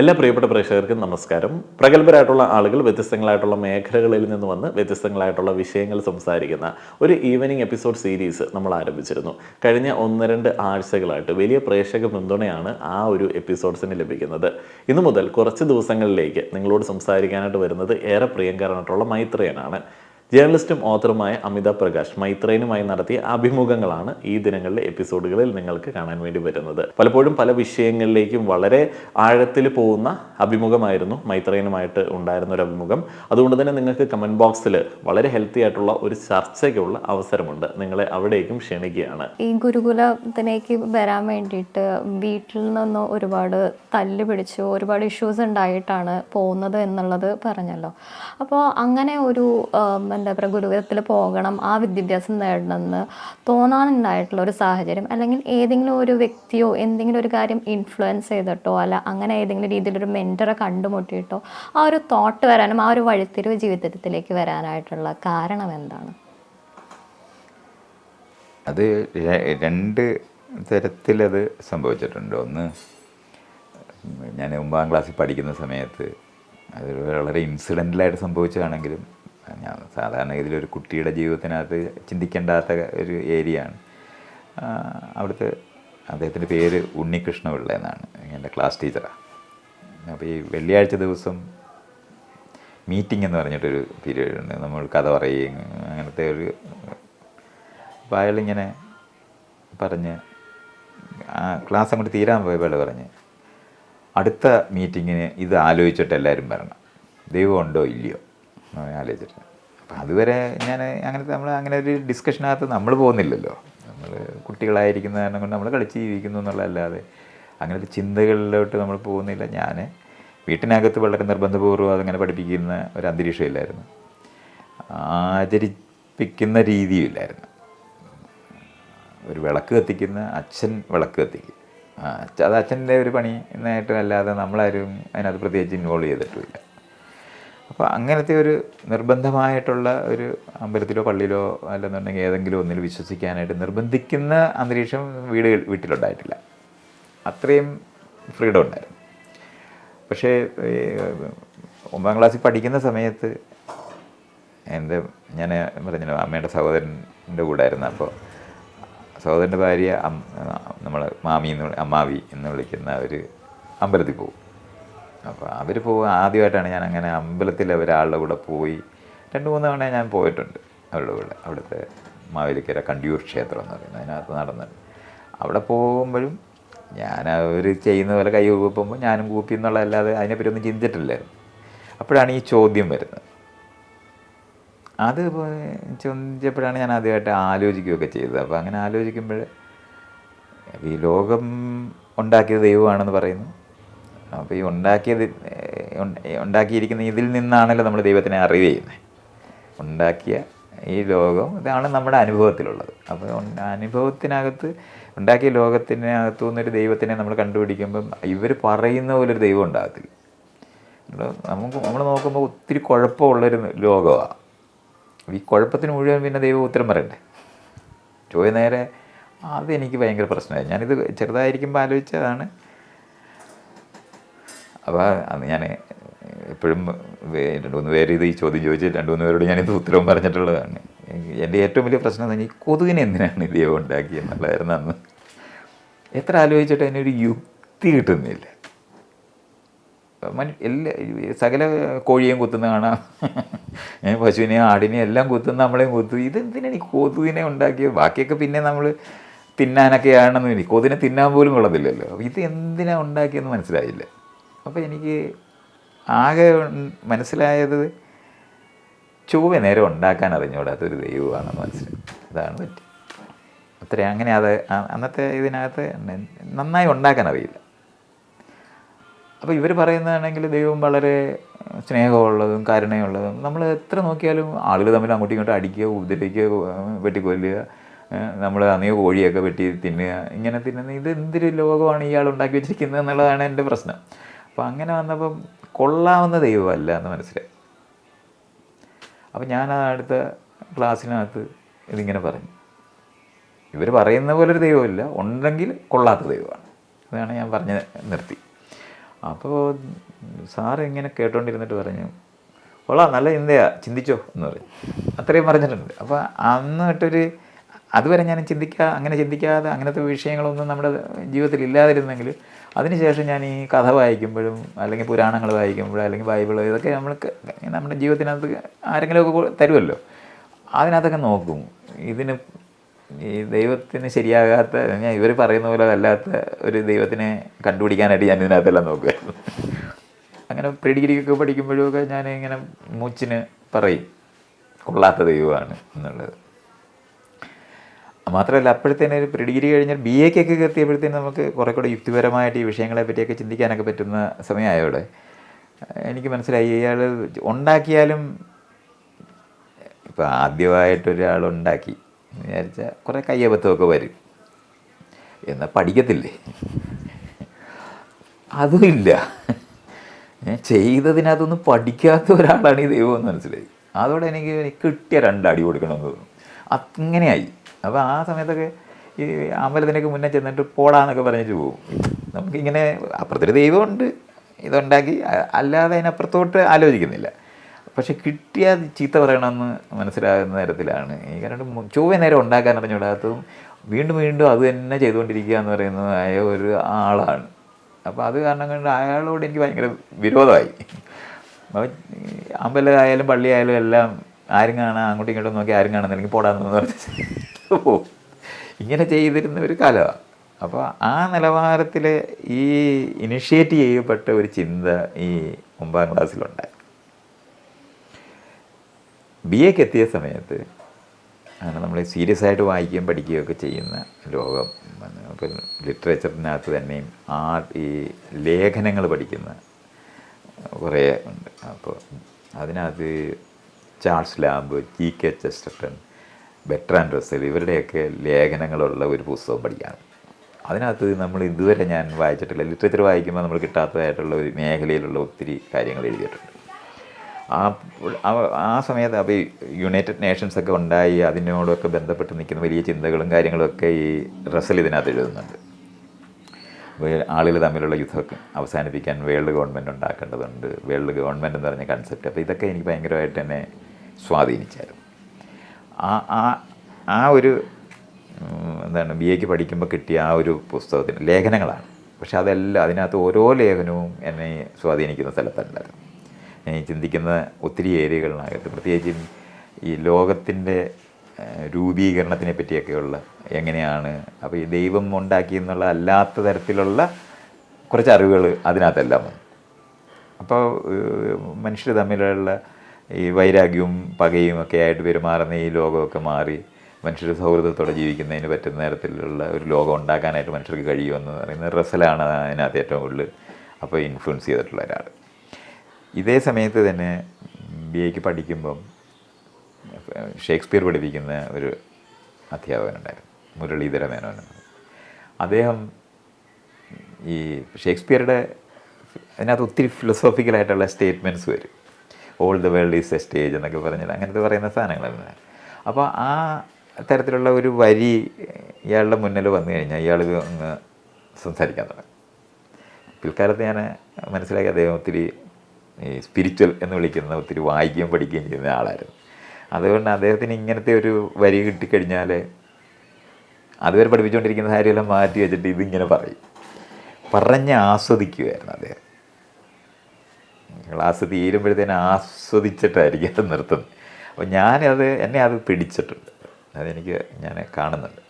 എല്ലാ പ്രിയപ്പെട്ട പ്രേക്ഷകർക്കും നമസ്കാരം. പ്രഗത്ഭരായിട്ടുള്ള ആളുകൾ വ്യത്യസ്തങ്ങളായിട്ടുള്ള മേഖലകളിൽ നിന്ന് വന്ന് വ്യത്യസ്തങ്ങളായിട്ടുള്ള വിഷയങ്ങൾ സംസാരിക്കുന്ന ഒരു ഈവനിങ് എപ്പിസോഡ് സീരീസ് നമ്മൾ ആരംഭിച്ചിരുന്നു. കഴിഞ്ഞ ഒന്ന് രണ്ട് ആഴ്ചകളായിട്ട് വലിയ പ്രേക്ഷക പിന്തുണയാണ് ആ ഒരു എപ്പിസോഡ്സിന് ലഭിക്കുന്നത്. ഇന്നു മുതൽ കുറച്ച് ദിവസങ്ങളിലേക്ക് നിങ്ങളോട് സംസാരിക്കാനായിട്ട് വരുന്നത് ഏറെ പ്രിയങ്കരനായിട്ടുള്ള മൈത്രേയനാണ്. ജേർണലിസ്റ്റും ഓത്തറുമായ അമിത പ്രകാശ് മൈത്രേനുമായി നടത്തിയ അഭിമുഖങ്ങളാണ് ഈ ദിനങ്ങളിലെ എപ്പിസോഡുകളിൽ നിങ്ങൾക്ക് കാണാൻ വേണ്ടി വരുന്നത്. പലപ്പോഴും പല വിഷയങ്ങളിലേക്കും വളരെ ആഴത്തിൽ പോകുന്ന അഭിമുഖമായിരുന്നു മൈത്രേനുമായിട്ട് ഉണ്ടായിരുന്ന ഒരു അഭിമുഖം. അതുകൊണ്ട് തന്നെ നിങ്ങൾക്ക് കമന്റ് ബോക്സിൽ വളരെ ഹെൽത്തി ആയിട്ടുള്ള ഒരു ചർച്ചയ്ക്കുള്ള അവസരമുണ്ട്. നിങ്ങളെ അവിടേക്കും ക്ഷണിക്കുകയാണ്. ഈ ഗുരുകുലത്തിലേക്ക് വരാൻ വേണ്ടിയിട്ട് വീട്ടിൽ നിന്ന് ഒരുപാട് തല്ല് പിടിച്ചു ഒരുപാട് ഇഷ്യൂസ് ഉണ്ടായിട്ടാണ് പോകുന്നത് എന്നുള്ളത് പറഞ്ഞല്ലോ. അപ്പോൾ അങ്ങനെ ഒരു എന്താ പറയുക ഗുരുകുലത്തിൽ പോകണം ആ വിദ്യാഭ്യാസം നേടണമെന്ന് തോന്നാനുണ്ടായിട്ടുള്ള ഒരു സാഹചര്യം അല്ലെങ്കിൽ ഏതെങ്കിലും ഒരു വ്യക്തിയോ എന്തെങ്കിലും ഒരു കാര്യം ഇൻഫ്ലുവൻസ് ചെയ്തിട്ടോ അല്ല അങ്ങനെ ഏതെങ്കിലും രീതിയിലൊരു മെന്ററെ കണ്ടുമുട്ടിയിട്ടോ ആ ഒരു തോട്ട് വരാനും ആ ഒരു വഴിത്തിരിവ് ജീവിതത്തിലേക്ക് വരാനായിട്ടുള്ള കാരണം എന്താണ്? അത് രണ്ട് തരത്തിലത് സംഭവിച്ചിട്ടുണ്ട്. ഒന്ന് ഞാൻ ഒമ്പതാം ക്ലാസ്സിൽ പഠിക്കുന്ന സമയത്ത് അത് വളരെ ഇൻസിഡന്റലായിട്ട് സംഭവിച്ചതാണെങ്കിലും ഞാൻ സാധാരണ ഇതിലൊരു കുട്ടിയുടെ ജീവിതത്തിനകത്ത് ചിന്തിക്കേണ്ടാത്ത ഒരു ഏരിയ ആണ് അവിടുത്തെ അദ്ദേഹത്തിന്റെ പേര് ഉണ്ണികൃഷ്ണപിള്ള എന്നാണ് എന്റെ ക്ലാസ് ടീച്ചറാണ് അപ്പോൾ ഈ വെള്ളിയാഴ്ച ദിവസം മീറ്റിംഗ് എന്ന് പറഞ്ഞിട്ടൊരു പീരീഡ് ഉണ്ട് നമ്മൾ കഥ പറയുകയും അങ്ങനത്തെ ഒരു അപ്പോൾ അയാളിങ്ങനെ പറഞ്ഞ് ആ ക്ലാസ് അങ്ങോട്ട് തീരാൻ പോയപ്പോൾ പറഞ്ഞ് അടുത്ത മീറ്റിങ്ങിന് ഇത് ആലോചിച്ചിട്ട് എല്ലാവരും വരണം. ദൈവമുണ്ടോ ഇല്ലയോ? ആലോചിച്ചിട്ട്. അപ്പം അതുവരെ ഞാൻ അങ്ങനത്തെ നമ്മൾ അങ്ങനെ ഒരു ഡിസ്കഷനകത്ത് നമ്മൾ പോകുന്നില്ലല്ലോ. നമ്മൾ കുട്ടികളായിരിക്കുന്ന കാരണം കൊണ്ട് നമ്മൾ കളിച്ച് ജീവിക്കുന്നു എന്നുള്ളതല്ലാതെ അങ്ങനത്തെ ചിന്തകളിലോട്ട് നമ്മൾ പോകുന്നില്ല. ഞാൻ വീട്ടിനകത്ത് വളരെ നിർബന്ധപൂർവം അതങ്ങനെ പഠിപ്പിക്കുന്ന ഒരു അന്തരീക്ഷമില്ലായിരുന്നു ആചരിപ്പിക്കുന്ന രീതിയില്ലായിരുന്നു ഒരു വിളക്ക് കത്തിക്കുന്ന അച്ഛൻ വിളക്ക് കത്തിക്കും. അത് അച്ഛന്റെ ഒരു പണി എന്നായിട്ട് അല്ലാതെ നമ്മളാരും അതിനകത്ത് പ്രത്യേകിച്ച് ഇൻവോൾവ് ചെയ്തിട്ടുമില്ല. അപ്പോൾ അങ്ങനത്തെ ഒരു നിർബന്ധമായിട്ടുള്ള ഒരു അമ്പലത്തിലോ പള്ളിയിലോ അല്ലെന്നുണ്ടെങ്കിൽ ഏതെങ്കിലും ഒന്നിൽ വിശ്വസിക്കാനായിട്ട് നിർബന്ധിക്കുന്ന അന്തരീക്ഷം വീട് വീട്ടിലുണ്ടായിട്ടില്ല. അത്രയും ഫ്രീഡം ഉണ്ടായിരുന്നു. പക്ഷേ ഒമ്പതാം ക്ലാസ്സിൽ പഠിക്കുന്ന സമയത്ത് എന്റെ ഞാൻ പറഞ്ഞല്ലോ അമ്മയുടെ സഹോദരന്റെ കൂടെ ആയിരുന്നു അപ്പോൾ സഹോദരന്റെ ഭാര്യ നമ്മൾ മാമി എന്ന് അമ്മാവി എന്ന് വിളിക്കുന്ന ഒരു അമ്പലത്തിൽ പോകും. അപ്പോൾ അവർ പോകുക ആദ്യമായിട്ടാണ് ഞാൻ അങ്ങനെ അമ്പലത്തിൽ ഒരാളുടെ കൂടെ പോയി. രണ്ട് മൂന്ന് തവണ ഞാൻ പോയിട്ടുണ്ട് അവരുടെ കൂടെ. അവിടുത്തെ മാവേലിക്കര കണ്ടിയൂർ ക്ഷേത്രം എന്ന് പറയുന്നത്. അതിനകത്ത് നടന്നുണ്ട് അവിടെ പോകുമ്പോഴും ഞാൻ അവർ ചെയ്യുന്ന പോലെ കൈ കൂപ്പുമ്പോൾ ഞാനും കൂപ്പി എന്നുള്ളതല്ലാതെ അതിനെപ്പറ്റി ഒന്നും ചിന്തിച്ചിട്ടില്ലായിരുന്നു. അപ്പോഴാണ് ഈ ചോദ്യം വരുന്നത്. അത് ചോദിച്ചപ്പോഴാണ് ഞാൻ ആദ്യമായിട്ട് ആലോചിക്കുകയൊക്കെ ചെയ്തത്. അപ്പോൾ അങ്ങനെ ആലോചിക്കുമ്പോൾ ഈ ലോകം ഉണ്ടാക്കിയത് ദൈവമാണെന്ന് പറയുന്നു. അപ്പോൾ ഈ ഉണ്ടാക്കിയത് ഉണ്ടാക്കിയിരിക്കുന്ന ഇതിൽ നിന്നാണല്ലോ നമ്മൾ ദൈവത്തിനെ അറിവ് ചെയ്യുന്നത് ഉണ്ടാക്കിയ ഈ ലോകം ഇതാണ് നമ്മുടെ അനുഭവത്തിലുള്ളത്. അപ്പോൾ അനുഭവത്തിനകത്ത് ഉണ്ടാക്കിയ ലോകത്തിനകത്തു നിന്നൊരു ദൈവത്തിനെ നമ്മൾ കണ്ടുപിടിക്കുമ്പം ഇവർ പറയുന്ന പോലെ ഒരു ദൈവം ഉണ്ടാകത്തില്ല. നമുക്ക് നമ്മൾ നോക്കുമ്പോൾ ഒത്തിരി കുഴപ്പമുള്ളൊരു ലോകമാണ് ഈ കുഴപ്പത്തിന് മുഴുവൻ പിന്നെ ദൈവം ഉത്തരം പറയണ്ടേ? ചോദ്യം നേരെ അതെനിക്ക് ഭയങ്കര പ്രശ്നമായി. ഞാനിത് ചെറുതായിരിക്കുമ്പോൾ ആലോചിച്ചതാണ്. അപ്പോൾ അന്ന് ഞാൻ എപ്പോഴും രണ്ട് മൂന്ന് പേര് ഇത് ഈ ചോദ്യം ചോദിച്ച് രണ്ട് മൂന്ന് പേരോട് ഞാനിത് ഉത്തരവും പറഞ്ഞിട്ടുള്ളതാണ്. എന്റെ ഏറ്റവും വലിയ പ്രശ്നം എന്ന് പറഞ്ഞാൽ ഈ കൊതുകിനെ എന്തിനാണ് ഈ ദൈവം ഉണ്ടാക്കിയെന്നുള്ളതായിരുന്നു അന്ന്. എത്ര ആലോചിച്ചിട്ട് അതിനൊരു യുക്തി കിട്ടുന്നില്ല. മനു എല്ലാ സകല കോഴിയെയും കുത്തുന്ന കാണാം. പശുവിനെ പശുവിനെയും ആടിനെയും എല്ലാം കുത്തുന്ന നമ്മളെയും കുത്തു ഇതെന്തിനാണ് ഈ കൊതുകിനെ ഉണ്ടാക്കിയത് ബാക്കിയൊക്കെ പിന്നെ നമ്മൾ തിന്നാനൊക്കെയാണെന്ന് എനിക്ക് കൊതുകിനെ തിന്നാൻ പോലും കൊള്ളത്തില്ലല്ലോ. ഇത് എന്തിനാണ് ഉണ്ടാക്കിയെന്ന് മനസ്സിലായില്ല. അപ്പോൾ എനിക്ക് ആകെ മനസ്സിലായത് ചൊവ്വ നേരെ ഉണ്ടാക്കാൻ അറിഞ്ഞൂടാത്തൊരു ദൈവമാണെന്ന് മനസ്സിലായി അതാണ് പറ്റി അത്ര അങ്ങനെ അത് അന്നത്തെ ഇതിനകത്ത് നന്നായി ഉണ്ടാക്കാൻ അറിയില്ല. അപ്പോൾ ഇവർ പറയുന്നതാണെങ്കിൽ ദൈവം വളരെ സ്നേഹമുള്ളതും കരുണയുള്ളതും നമ്മൾ എത്ര നോക്കിയാലും ആളുകൾ തമ്മിൽ അങ്ങോട്ടും ഇങ്ങോട്ടും അടിക്കുക ഉപദ്രവിക്കുക വെട്ടിക്കൊല്ലുക നമ്മൾ അന്നേ കോഴിയൊക്കെ വെട്ടി തിന്നുക ഇങ്ങനെ തിന്നുന്ന ഇത് എന്തൊരു ലോകമാണ് ഇയാൾ ഉണ്ടാക്കി വെച്ചിരിക്കുന്നത് എന്നുള്ളതാണ് എന്റെ പ്രശ്നം. അപ്പോൾ അങ്ങനെ വന്നപ്പം കൊള്ളാവുന്ന ദൈവമല്ല എന്ന് മനസ്സിലായി. അപ്പം ഞാൻ അടുത്ത ക്ലാസ്സിനകത്ത് ഇതിങ്ങനെ പറഞ്ഞു. ഇവർ പറയുന്ന പോലെ ഒരു ദൈവമില്ല ഉണ്ടെങ്കിൽ കൊള്ളാത്ത ദൈവമാണ്. അതാണ് ഞാൻ പറഞ്ഞ് നിർത്തി. അപ്പോൾ സാറ് ഇങ്ങനെ കേട്ടോണ്ടിരുന്നിട്ട് പറഞ്ഞു കൊള്ളാം നല്ല ചിന്തയാ ചിന്തിച്ചോ എന്ന് പറഞ്ഞു. അത്രയും പറഞ്ഞിട്ടുണ്ട്. അപ്പോൾ അന്ന് അതുവരെ ഞാൻ ചിന്തിക്കാ അങ്ങനെ ചിന്തിക്കാതെ അങ്ങനത്തെ വിഷയങ്ങളൊന്നും നമ്മുടെ ജീവിതത്തിൽ ഇല്ലാതിരുന്നെങ്കിൽ അതിനുശേഷം ഞാൻ ഈ കഥ വായിക്കുമ്പോഴും അല്ലെങ്കിൽ പുരാണങ്ങൾ വായിക്കുമ്പോഴും അല്ലെങ്കിൽ ബൈബിൾ ഇതൊക്കെ നമ്മൾക്ക് നമ്മുടെ ജീവിതത്തിനകത്ത് ആരെങ്കിലുമൊക്കെ തരുമല്ലോ. അതിനകത്തൊക്കെ നോക്കും. ഇതിന് ഈ ദൈവത്തിന് ശരിയാകാത്ത ഞാൻ ഇവർ പറയുന്ന പോലെ അല്ലാത്ത ഒരു ദൈവത്തിനെ കണ്ടുപിടിക്കാനായിട്ട് ഞാൻ ഇതിനകത്തെല്ലാം നോക്കുമായിരുന്നു അങ്ങനെ പ്രീ ഡിഗ്രിയൊക്കെ പഠിക്കുമ്പോഴൊക്കെ ഞാൻ ഇങ്ങനെ മൂച്ചിന് പറയും കൊള്ളാത്ത ദൈവമാണ് എന്നുള്ളത്. മാത്രമല്ല അപ്പോഴത്തേന് ഒരു ഡിഗ്രി കഴിഞ്ഞാൽ ബി എക്കൊക്കെ എത്തിയപ്പോഴത്തേന് നമുക്ക് കുറേ കൂടെ യുക്തിപരമായിട്ട് ഈ വിഷയങ്ങളെ പറ്റിയൊക്കെ ചിന്തിക്കാനൊക്കെ പറ്റുന്ന സമയമായോടെ എനിക്ക് മനസ്സിലായി ഇയാൾ ഉണ്ടാക്കിയാലും ഇപ്പോൾ ആദ്യമായിട്ടൊരാൾ ഉണ്ടാക്കി എന്ന് വിചാരിച്ചാൽ കുറേ കയ്യബദ്ധമൊക്കെ വരും. എന്നാൽ പഠിക്കത്തില്ലേ? അതുമില്ല ചെയ്തതിനകത്തൊന്നും പഠിക്കാത്ത ഒരാളാണ് ഈ ദൈവം എന്ന് മനസ്സിലായി. അതോടെ എനിക്ക് കിട്ടിയ രണ്ടടി കൊടുക്കണമെന്ന് തോന്നുന്നു. അങ്ങനെയായി. അപ്പോൾ ആ സമയത്തൊക്കെ ഈ അമ്പലത്തിനൊക്കെ മുന്നേ ചെന്നിട്ട് പോടാന്നൊക്കെ പറഞ്ഞിട്ട് പോകും നമുക്കിങ്ങനെ അപ്പുറത്തൊരു ദൈവമുണ്ട് ഇതുണ്ടാക്കി അല്ലാതെ അതിനപ്പുറത്തോട്ട് ആലോചിക്കുന്നില്ല. പക്ഷെ കിട്ടിയ ചീത്ത പറയണമെന്ന് മനസ്സിലാകുന്ന തരത്തിലാണ്. ഈ കാരണം ചൊവ്വ നേരം ഉണ്ടാക്കാൻ അറിഞ്ഞുകൂടാത്തതും വീണ്ടും വീണ്ടും അത് തന്നെ ചെയ്തുകൊണ്ടിരിക്കുക എന്ന് പറയുന്നതായ ഒരു ആളാണ്. അപ്പോൾ അത് കാരണം കൊണ്ട് അയാളോട് എനിക്ക് ഭയങ്കര വിരോധമായി. അപ്പം അമ്പലമായാലും പള്ളിയായാലും എല്ലാം ആരും കാണാൻ അങ്ങോട്ടും ഇങ്ങോട്ടും നോക്കി ആരും കാണുന്നില്ലെങ്കിൽ പോടാന്ന് പറഞ്ഞ് പോവും ഇങ്ങനെ ചെയ്തിരുന്ന ഒരു കാലമാണ് അപ്പോൾ ആ നിലവാരത്തിൽ ഈ ഇനിഷ്യേറ്റ് ചെയ്യപ്പെട്ട ഒരു ചിന്ത ഈ ഒമ്പതാം ക്ലാസ്സിലുണ്ടായി. ബി എക്ക് എത്തിയ സമയത്ത് അങ്ങനെ നമ്മൾ സീരിയസ് ആയിട്ട് വായിക്കുകയും പഠിക്കുകയും ഒക്കെ ചെയ്യുന്ന ലോകം. ഇപ്പം ലിറ്ററേച്ചറിനകത്ത് തന്നെയും ആ ഈ ലേഖനങ്ങൾ പഠിക്കുന്ന കുറേ ഉണ്ട്. അപ്പോൾ അതിനകത്ത് Charles Lamb G K Chesterton and Russell ഇവരുടെയൊക്കെ ലേഖനങ്ങളുള്ള ഒരു പുസ്തകം പഠിക്കാണ്. അതിനകത്ത് നമ്മൾ ഇതുവരെ ഞാൻ വായിച്ചിട്ടില്ല. ലിറ്ററേച്ചർ വായിക്കുമ്പോൾ നമ്മൾ കിട്ടാത്തതായിട്ടുള്ള ഒരു മേഖലയിലുള്ള ഒത്തിരി കാര്യങ്ങൾ എഴുതിയിട്ടുണ്ട്. ആ ആ- സമയത്ത് അപ്പോൾ ഈ യുണൈറ്റഡ് നേഷൻസ് ഒക്കെ ഉണ്ടായി അതിനോടൊക്കെ ബന്ധപ്പെട്ട് നിൽക്കുന്ന വലിയ ചിന്തകളും കാര്യങ്ങളൊക്കെ ഈ റസൽ ഇതിനകത്ത് എഴുതുന്നുണ്ട്. ആളുകൾ തമ്മിലുള്ള യുദ്ധമൊക്കെ അവസാനിപ്പിക്കാൻ വേൾഡ് ഗവൺമെന്റ് ഉണ്ടാക്കേണ്ടതുണ്ട്. വേൾഡ് ഗവൺമെന്റ് എന്ന് പറഞ്ഞ കൺസെപ്റ്റ് അപ്പോൾ ഇതൊക്കെ എനിക്ക് ഭയങ്കരമായിട്ട് എന്നെ സ്വാധീനിച്ചായിരുന്നു. ആ ആ ആ ഒരു എന്താണ് ബി എക്ക് പഠിക്കുമ്പോൾ കിട്ടിയ ആ ഒരു പുസ്തകത്തിന് ലേഖനങ്ങളാണ്. പക്ഷെ അതെല്ലാം അതിനകത്ത് ഓരോ ലേഖനവും എന്നെ സ്വാധീനിക്കുന്ന സ്ഥലത്തുണ്ടായിരുന്നു ഞാൻ ചിന്തിക്കുന്ന ഒത്തിരി ഏരിയകളിനകത്ത് പ്രത്യേകിച്ചും ഈ ലോകത്തിന്റെ രൂപീകരണത്തിനെ പറ്റിയൊക്കെയുള്ള എങ്ങനെയാണ് അപ്പോൾ ഈ ദൈവം ഉണ്ടാക്കി എന്നുള്ള അല്ലാത്ത തരത്തിലുള്ള കുറച്ച് അറിവുകൾ അതിനകത്തെല്ലാം വന്നു. അപ്പോൾ മനുഷ്യർ തമ്മിലുള്ള ഈ വൈരാഗ്യവും പകയും ഒക്കെ ആയിട്ട് പെരുമാറുന്ന ഈ ലോകമൊക്കെ മാറി മനുഷ്യർ സൗഹൃദത്തോടെ ജീവിക്കുന്നതിന് പറ്റുന്ന തരത്തിലുള്ള ഒരു ലോകം ഉണ്ടാക്കാനായിട്ട് മനുഷ്യർക്ക് കഴിയുമെന്ന് പറയുന്ന റസലാണ് അതിനകത്ത് ഏറ്റവും കൂടുതൽ അപ്പോൾ ഇൻഫ്ലുവൻസ് ചെയ്തിട്ടുള്ള ഒരാൾ. ഇതേ സമയത്ത് തന്നെ ബി എക്ക് പഠിക്കുമ്പം ഷേക്സ്പിയർ പഠിപ്പിക്കുന്ന ഒരു അധ്യാപകനുണ്ടായിരുന്നു മുരളീധര മേനോൻ. അദ്ദേഹം ഈ ഷേക്സ്പിയറുടെ അതിനകത്ത് ഒത്തിരി ഫിലോസോഫിക്കലായിട്ടുള്ള സ്റ്റേറ്റ്മെന്റ്സ് വരും. All the world is a stage എന്നൊക്കെ പറഞ്ഞിട്ട് അങ്ങനത്തെ പറയുന്ന സാധനങ്ങളാണ് അപ്പോൾ ആ തരത്തിലുള്ള ഒരു വരി ഇയാളുടെ മുന്നിൽ വന്നു കഴിഞ്ഞാൽ ഇയാൾ അങ്ങ് സംസാരിക്കാൻ തുടങ്ങും. പിൽക്കാലത്ത് ഞാൻ മനസ്സിലാക്കി അദ്ദേഹം ഒത്തിരി ഈ സ്പിരിച്വൽ എന്ന് വിളിക്കുന്ന ഒത്തിരി വായിക്കുകയും പഠിക്കുകയും ചെയ്യുന്ന ആളായിരുന്നു. അതുകൊണ്ട് അദ്ദേഹത്തിന് ഇങ്ങനത്തെ ഒരു വരി കിട്ടിക്കഴിഞ്ഞാൽ അതുവരെ പഠിപ്പിച്ചുകൊണ്ടിരിക്കുന്ന കാര്യമെല്ലാം മാറ്റി വെച്ചിട്ട് ഇതിങ്ങനെ പറയും. പറഞ്ഞ് ആസ്വദിക്കുമായിരുന്നു അദ്ദേഹം. ക്ലാസ് തീരുമ്പോഴത്തേനും ആസ്വദിച്ചിട്ടായിരിക്കും അത് നിർത്തുന്നത്. അപ്പോൾ ഞാനത് എന്നെ അത് പിടിച്ചിട്ടുണ്ട്. അതെനിക്ക് ഞാൻ കാണുന്നുണ്ട്.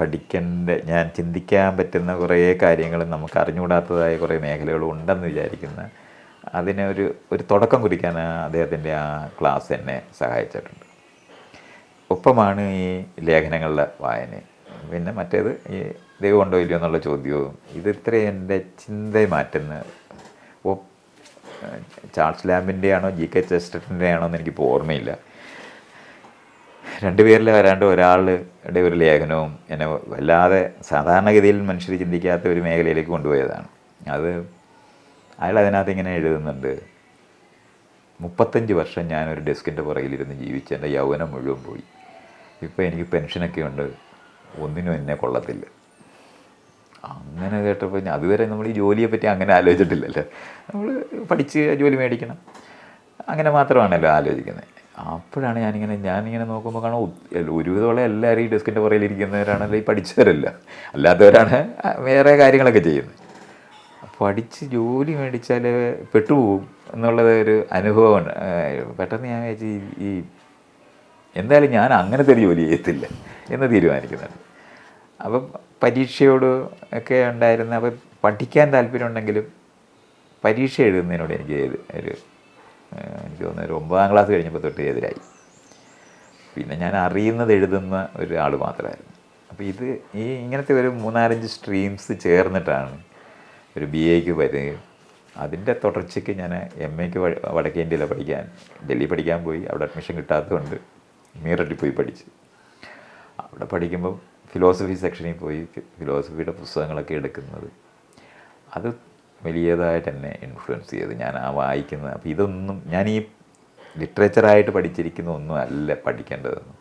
പഠിക്കേണ്ട ഞാൻ ചിന്തിക്കാൻ പറ്റുന്ന കുറേ കാര്യങ്ങൾ നമുക്ക് അറിഞ്ഞുകൂടാത്തതായ കുറേ മേഖലകളും ഉണ്ടെന്ന് വിചാരിക്കുന്ന അതിനൊരു ഒരു തുടക്കം കുറിക്കാൻ അദ്ദേഹത്തിന്റെ ആ ക്ലാസ് എന്നെ സഹായിച്ചിട്ടുണ്ട്. ഒപ്പമാണ് ഈ ലേഖനങ്ങളുടെ വായന. പിന്നെ മറ്റേത് ഈ ദൈവം ഉണ്ടോ ഇല്ലയോ എന്നുള്ള ചോദ്യവും. ഇത് ഇത്രയും എന്റെ ചിന്ത മാറ്റുന്ന ഓ ചാൾസ് ലാമ്പിന്റെയാണോ ജി കെ ചെസ്റ്ററിന്റെ ആണോ എന്ന് എനിക്കിപ്പോൾ ഓർമ്മയില്ല രണ്ടുപേരിൽ വരാണ്ട് ഒരാളുടെ ഒരു ലേഖനവും എന്നെ വല്ലാതെ സാധാരണഗതിയിൽ മനുഷ്യർ ചിന്തിക്കാത്ത ഒരു മേഖലയിലേക്ക് കൊണ്ടുപോയതാണ്. അത് അയാൾ അതിനകത്ത് ഇങ്ങനെ എഴുതുന്നുണ്ട്. മുപ്പത്തഞ്ച് വർഷം ഞാനൊരു ഡെസ്കിന്റെ പുറകിലിരുന്ന് ജീവിച്ച് എന്റെ യൗവനം മുഴുവൻ പോയി. ഇപ്പോൾ എനിക്ക് പെൻഷനൊക്കെ ഉണ്ട്. ഒന്നിനും എന്നെ കൊള്ളത്തില്ല. അങ്ങനെ കേട്ടപ്പോൾ ഞാൻ അതുവരെ നമ്മൾ ഈ ജോലിയെ പറ്റി അങ്ങനെ ആലോചിച്ചിട്ടില്ലല്ലോ. നമ്മൾ പഠിച്ച് ജോലി മേടിക്കണം. അങ്ങനെ മാത്രമാണല്ലോ ആലോചിക്കുന്നത് അപ്പോഴാണ് ഞാനിങ്ങനെ ഞാനിങ്ങനെ നോക്കുമ്പോൾ കാണാം ഒരുവിധമുള്ള എല്ലാവരും ഈ ഡെസ്കിന്റെ പുറയിലിരിക്കുന്നവരാണല്ലോ ഈ പഠിച്ചവരല്ല. അല്ലാത്തവരാണ് വേറെ കാര്യങ്ങളൊക്കെ ചെയ്യുന്നത് പഠിച്ച് ജോലി മേടിച്ചാൽ പെട്ടുപോകും എന്നുള്ളത് ഒരു അനുഭവമാണ്. പെട്ടെന്ന് ഞാൻ വിചാരിച്ചു ഈ എന്തായാലും ഞാൻ അങ്ങനത്തെ ഒരു ജോലി ചെയ്യത്തില്ല എന്ന് തീരുമാനിക്കുന്നുണ്ട്. അപ്പം പരീക്ഷയോട് ഒക്കെ ഉണ്ടായിരുന്ന അപ്പം പഠിക്കാൻ താല്പര്യമുണ്ടെങ്കിലും പരീക്ഷ എഴുതുന്നതിനോട് എനിക്ക് ഏത് ഒരു എനിക്ക് തോന്നുന്നു ഒരു ഒമ്പതാം ക്ലാസ് കഴിഞ്ഞപ്പോൾ തൊട്ട് എതിരായി. പിന്നെ ഞാൻ അറിയുന്നത് എഴുതുന്ന ഒരാൾ മാത്രമായിരുന്നു. അപ്പോൾ ഇത് ഈ ഇങ്ങനത്തെ ഒരു മൂന്നാലഞ്ച് സ്ട്രീംസ് ചേർന്നിട്ടാണ് ഒരു ബി എക്ക് വരികയും അതിന്റെ തുടർച്ചയ്ക്ക് ഞാൻ എം എക്ക് വടക്കേ ഇന്ത്യയിലെ പഠിക്കാൻ ഡൽഹി പഠിക്കാൻ പോയി. അവിടെ അഡ്മിഷൻ കിട്ടാത്തതുകൊണ്ട് മീററ്റിൽ പോയി പഠിച്ചു. അവിടെ പഠിക്കുമ്പോൾ ഫിലോസഫി സെക്ഷനിൽ പോയി ഫിലോസഫിയുടെ പുസ്തകങ്ങളൊക്കെ എടുക്കുന്നത്. അത് വലിയതായിട്ട് എന്നെ ഇൻഫ്ലുവൻസ് ചെയ്ത് ഞാൻ ആ വായിക്കുന്ന അപ്പോൾ ഇതൊന്നും ഞാൻ ഈ ലിറ്ററേച്ചറായിട്ട് പഠിച്ചിരിക്കുന്ന ഒന്നും അല്ല പഠിക്കേണ്ടതെന്നും.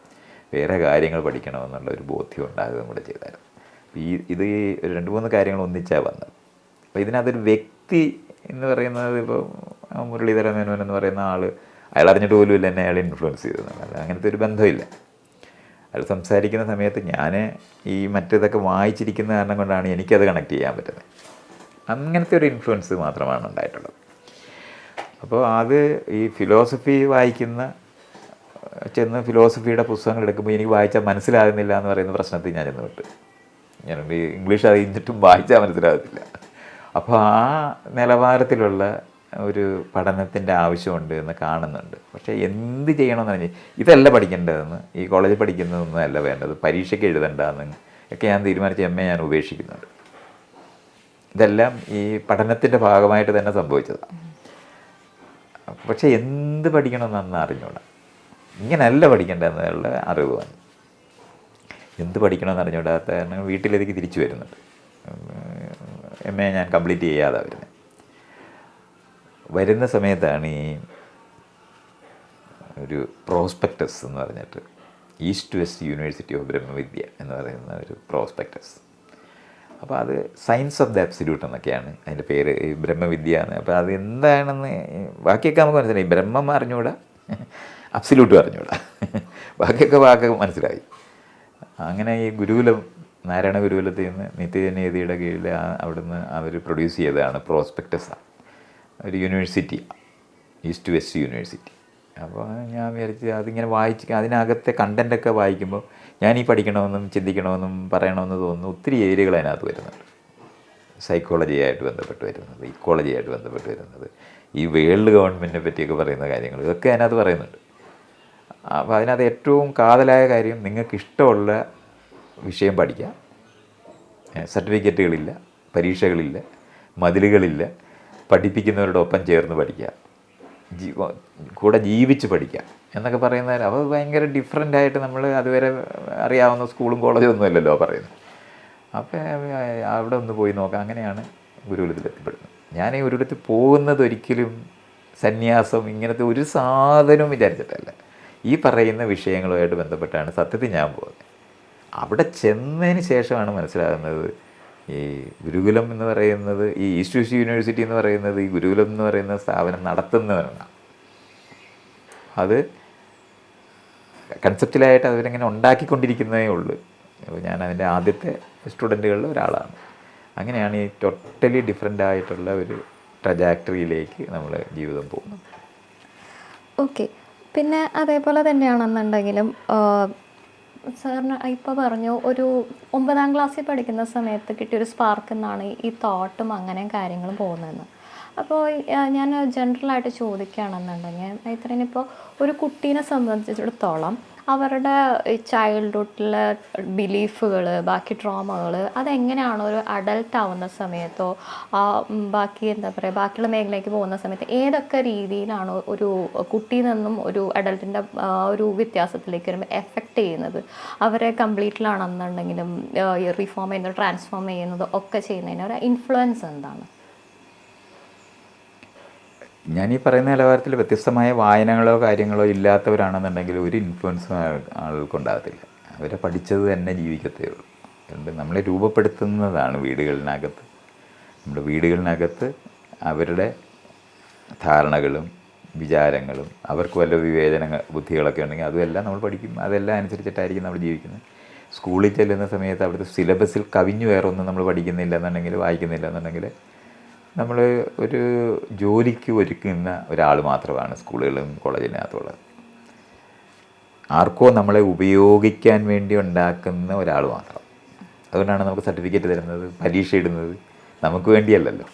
വേറെ കാര്യങ്ങൾ പഠിക്കണമെന്നുള്ള ഒരു ബോധ്യം ഉണ്ടാകുകയും കൂടെ ചെയ്തായിരുന്നു. ഈ ഇത് ഈ രണ്ട് മൂന്ന് കാര്യങ്ങൾ ഒന്നിച്ചാണ് വന്നത്. അപ്പോൾ ഇതിനകത്തൊരു വ്യക്തി എന്ന് പറയുന്നത് ഇപ്പോൾ മുരളീധര മേനോൻ എന്ന് പറയുന്ന ആൾ അയാൾ അറിഞ്ഞിട്ട് പോലും ഇല്ല എന്നെ അയാൾ ഇൻഫ്ലുവൻസ് ചെയ്തത് അല്ല അങ്ങനത്തെ ഒരു ബന്ധമില്ല. അയാൾ സംസാരിക്കുന്ന സമയത്ത് ഞാൻ ഈ മറ്റേതൊക്കെ വായിച്ചിരിക്കുന്ന കാരണം കൊണ്ടാണ് എനിക്കത് കണക്ട് ചെയ്യാൻ പറ്റുന്നത്. അങ്ങനത്തെ ഒരു ഇൻഫ്ലുവൻസ് മാത്രമാണ് ഉണ്ടായിട്ടുള്ളത്. അപ്പോൾ അത് ഈ ഫിലോസഫി വായിക്കുന്ന ചെന്ന് ഫിലോസഫിയുടെ പുസ്തകങ്ങൾ എടുക്കുമ്പോൾ എനിക്ക് വായിച്ചാൽ മനസ്സിലാകുന്നില്ല എന്ന് പറയുന്ന പ്രശ്നത്തിൽ ഞാൻ ചെന്ന് വിട്ട് ഞാൻ ഇംഗ്ലീഷ് അറിയിച്ചിട്ടും വായിച്ചാൽ മനസ്സിലാകത്തില്ല അപ്പോൾ ആ നിലവാരത്തിലുള്ള ഒരു പഠനത്തിന്റെ ആവശ്യമുണ്ട് എന്ന് കാണുന്നുണ്ട്. പക്ഷേ എന്ത് ചെയ്യണമെന്ന് പറഞ്ഞാൽ ഇതല്ല പഠിക്കേണ്ടതെന്ന് ഈ കോളേജിൽ പഠിക്കുന്നതൊന്നും അല്ല വേണ്ടത്. പരീക്ഷയ്ക്ക് എഴുതണ്ടെന്ന് ഒക്കെ ഞാൻ തീരുമാനിച്ച എം എ ഞാൻ ഉപേക്ഷിക്കുന്നുണ്ട്. ഇതെല്ലാം ഈ പഠനത്തിന്റെ ഭാഗമായിട്ട് തന്നെ സംഭവിച്ചതാണ് പക്ഷേ എന്ത് പഠിക്കണമെന്ന് അന്ന് അറിഞ്ഞൂടാ. ഇങ്ങനല്ല പഠിക്കേണ്ടതെന്നുള്ള അറിവ് വന്നു. എന്ത് പഠിക്കണമെന്ന് അറിഞ്ഞൂടാത്ത വീട്ടിലേക്ക് തിരിച്ചു വരുന്നുണ്ട്. എം എ ഞാൻ കംപ്ലീറ്റ് ചെയ്യാതെ വരുന്നത്. വരുന്ന സമയത്താണ് ഈ ഒരു പ്രോസ്പെക്ടസ് എന്ന് പറഞ്ഞിട്ട് ഈസ്റ്റ് വെസ്റ്റ് യൂണിവേഴ്സിറ്റി ഓഫ് ബ്രഹ്മവിദ്യ എന്ന് പറയുന്ന ഒരു പ്രോസ്പെക്ടസ് അപ്പോൾ അത് സയൻസ് ഓഫ് ദ അബ്സല്യൂട്ട് എന്നൊക്കെയാണ് അതിന്റെ പേര് ഈ ബ്രഹ്മവിദ്യ എന്ന്. അപ്പോൾ അത് എന്താണെന്ന് ബാക്കിയൊക്കെ നമുക്ക് മനസ്സിലായി. ബ്രഹ്മം അറിഞ്ഞുകൂടാ അബ്സല്യൂട്ട് അറിഞ്ഞുകൂടാ ബാക്കിയൊക്കെ വാക്കൊക്കെ മനസ്സിലായി. അങ്ങനെ ഈ ഗുരുകുലം നാരായണ ഗുരുകുലത്തിൽ നിന്ന് നിത്യജനീതിയുടെ കീഴിൽ അവിടുന്ന് അവർ പ്രൊഡ്യൂസ് ചെയ്തതാണ് പ്രോസ്പെക്ടസ് ഒരു യൂണിവേഴ്സിറ്റി ഈസ്റ്റ് വെസ്റ്റ് യൂണിവേഴ്സിറ്റി അപ്പോൾ ഞാൻ വിചാരിച്ച് അതിങ്ങനെ വായിച്ച് അതിനകത്തെ കണ്ടന്റൊക്കെ വായിക്കുമ്പോൾ ഞാൻ ഈ പഠിക്കണമെന്നും ചിന്തിക്കണമെന്നും പറയണമെന്ന് തോന്നുന്നു. ഒത്തിരി ഏരിയകൾ അതിനകത്ത് വരുന്നുണ്ട്. സൈക്കോളജിയായിട്ട് ബന്ധപ്പെട്ട് വരുന്നത് ഇക്കോളജിയായിട്ട് ബന്ധപ്പെട്ട് വരുന്നത് ഈ വേൾഡ് ഗവൺമെന്റിനെ പറ്റിയൊക്കെ പറയുന്ന കാര്യങ്ങൾ ഇതൊക്കെ അതിനകത്ത് പറയുന്നുണ്ട്. അപ്പോൾ അതിനകത്ത് ഏറ്റവും കാതലായ കാര്യം നിങ്ങൾക്ക് ഇഷ്ടമുള്ള വിഷയം പഠിക്കാം സർട്ടിഫിക്കറ്റുകളില്ല പരീക്ഷകളില്ല മതിലുകളില്ല പഠിപ്പിക്കുന്നവരുടെ ഒപ്പം ചേർന്ന് പഠിക്കുക. കൂടെ ജീവിച്ച് പഠിക്കുക എന്നൊക്കെ പറയുന്നവർ അവ ഭയങ്കര ഡിഫറെന്റ് ആയിട്ട് നമ്മൾ അതുവരെ അറിയാവുന്ന സ്കൂളും കോളേജും ഒന്നും അല്ലല്ലോ പറയുന്നത്. അപ്പോൾ അവിടെ ഒന്ന് പോയി നോക്കാം. അങ്ങനെയാണ് ഗുരുകുലത്തിൽ എത്തിപ്പെടുന്നത്. ഞാൻ ഈ ഒരിടത്ത് പോകുന്നത് ഒരിക്കലും സന്യാസം ഇങ്ങനത്തെ ഒരു സാധനവും വിചാരിച്ചിട്ടല്ല. ഈ പറയുന്ന വിഷയങ്ങളുമായിട്ട് ബന്ധപ്പെട്ടാണ് സത്യത്തിൽ ഞാൻ പോകുന്നത്. അവിടെ ചെന്നതിന് ശേഷമാണ് മനസ്സിലാകുന്നത് ഈ ഗുരുകുലം എന്ന് പറയുന്നത് ഈ ഈസ്റ്റ് വെസ്റ്റ് യൂണിവേഴ്സിറ്റി എന്ന് പറയുന്നത് ഈ ഗുരുകുലം എന്ന് പറയുന്ന സ്ഥാപനം നടത്തുന്നവരാണ് അത് കൺസെപ്റ്റിലായിട്ട് അവരിങ്ങനെ ഉണ്ടാക്കിക്കൊണ്ടിരിക്കുന്നതേ ഉള്ളൂ. അപ്പോൾ ഞാൻ അതിന്റെ ആദ്യത്തെ സ്റ്റുഡന്റുകളിൽ ഒരാളാണ്. അങ്ങനെയാണ് ഈ ടോട്ടലി ഡിഫറെന്റ് ആയിട്ടുള്ള ഒരു ട്രജാക്ടറിയിലേക്ക് നമ്മൾ ജീവിതം പോകുന്നത്. ഓക്കെ പിന്നെ അതേപോലെ തന്നെയാണെന്നുണ്ടെങ്കിലും സാറിന് ഇപ്പോൾ പറഞ്ഞു ഒരു ഒമ്പതാം ക്ലാസ്സിൽ പഠിക്കുന്ന സമയത്ത് കിട്ടിയൊരു സ്പാർക്ക് എന്നാണ് ഈ തോട്ടും അങ്ങനെ കാര്യങ്ങളും പോകുന്നതെന്ന്. അപ്പോൾ ഞാൻ ജനറലായിട്ട് ചോദിക്കുകയാണെന്നുണ്ടെങ്കിൽ ഇത്രയും ഇപ്പോൾ ഒരു കുട്ടീനെ സംബന്ധിച്ചിടത്തോളം അവരുടെ ചൈൽഡ്ഹുഡിൽ ബിലീഫുകൾ ബാക്കി ട്രോമകൾ അതെങ്ങനെയാണ് ഒരു അഡൽട്ട് ആവുന്ന സമയത്തോ ബാക്കി എന്താ പറയുക ബാക്കിയുള്ള മേഖലയ്ക്ക് പോകുന്ന സമയത്ത് ഏതൊക്കെ രീതിയിലാണ് ഒരു കുട്ടിയിൽ നിന്നും ഒരു അഡൽട്ടിന്റെ ഒരു വ്യത്യാസത്തിലേക്ക് വരുമ്പോൾ എഫക്റ്റ് ചെയ്യുന്നത്? അവരെ കംപ്ലീറ്റിലാണെന്നുണ്ടെങ്കിലും റിഫോം ചെയ്യുന്നത് ട്രാൻസ്ഫോം ചെയ്യുന്നത് ഒക്കെ ചെയ്യുന്നതിന് ഒരു ഇൻഫ്ലുവൻസ് എന്താണ്? ഞാൻ ഈ പറയുന്ന നിലവാരത്തിൽ വ്യത്യസ്തമായ വായനകളോ കാര്യങ്ങളോ ഇല്ലാത്തവരാണെന്നുണ്ടെങ്കിൽ ഒരു ഇൻഫ്ലുവൻസും ആൾക്കുണ്ടാകത്തില്ല. അവരെ പഠിച്ചത് തന്നെ ജീവിക്കത്തേ ഉള്ളൂ. അതുകൊണ്ട് നമ്മളെ രൂപപ്പെടുത്തുന്നതാണ് വീടുകളിനകത്ത്. നമ്മുടെ വീടുകളിനകത്ത് അവരുടെ ധാരണകളും വിചാരങ്ങളും അവർക്ക് വല്ല വിവേചന ബുദ്ധികളൊക്കെ ഉണ്ടെങ്കിൽ അതുമെല്ലാം നമ്മൾ പഠിക്കും. അതെല്ലാം അനുസരിച്ചിട്ടായിരിക്കും നമ്മൾ ജീവിക്കുന്നത്. സ്കൂളിൽ ചെല്ലുന്ന സമയത്ത് അവിടുത്തെ സിലബസിൽ കവിഞ്ഞു വേറൊന്നും നമ്മൾ പഠിക്കുന്നില്ല എന്നുണ്ടെങ്കിൽ വായിക്കുന്നില്ല എന്നുണ്ടെങ്കിൽ നമ്മൾ ഒരു ജോലിക്ക് ഒരുക്കുന്ന ഒരാൾ മാത്രമാണ് സ്കൂളുകളും കോളേജിനകത്തുള്ളത്. ആർക്കോ നമ്മളെ ഉപയോഗിക്കാൻ വേണ്ടി ഉണ്ടാക്കുന്ന ഒരാൾ മാത്രം. അതുകൊണ്ടാണ് നമുക്ക് സർട്ടിഫിക്കറ്റ് തരുന്നത് പരീക്ഷ ഇടുന്നത്. നമുക്ക് വേണ്ടിയല്ലല്ലോ.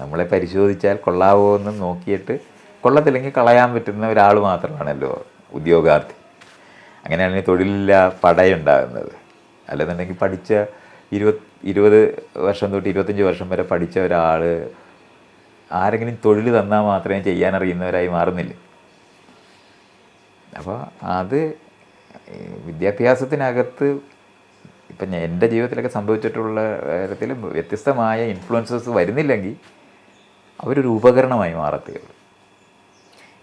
നമ്മളെ പരിശോധിച്ചാൽ കൊള്ളാവോ എന്ന് നോക്കിയിട്ട് കൊള്ളത്തില്ലെങ്കിൽ കളയാൻ പറ്റുന്ന ഒരാൾ മാത്രമാണല്ലോ ഉദ്യോഗാർത്ഥി. അങ്ങനെയാണെങ്കിൽ തൊഴിലില്ല പടയുണ്ടാകുന്നത്. അല്ലെന്നുണ്ടെങ്കിൽ പഠിച്ച ഇരുപത് ഇരുപത് വർഷം തൊട്ട് ഇരുപത്തഞ്ച് വർഷം വരെ പഠിച്ച ഒരാൾ ആരെങ്കിലും തൊഴിൽ തന്നാൽ മാത്രമേ ചെയ്യാനറിയുന്നവരായി മാറുന്നില്ല? അപ്പോൾ അത് വിദ്യാഭ്യാസത്തിനകത്ത് ഇപ്പം എന്റെ ജീവിതത്തിലൊക്കെ സംഭവിച്ചിട്ടുള്ള കാര്യത്തിൽ വ്യത്യസ്തമായ ഇൻഫ്ലുവൻസസ് വരുന്നില്ലെങ്കിൽ അവരൊരു ഉപകരണമായി മാറത്തേ ഉള്ളൂ.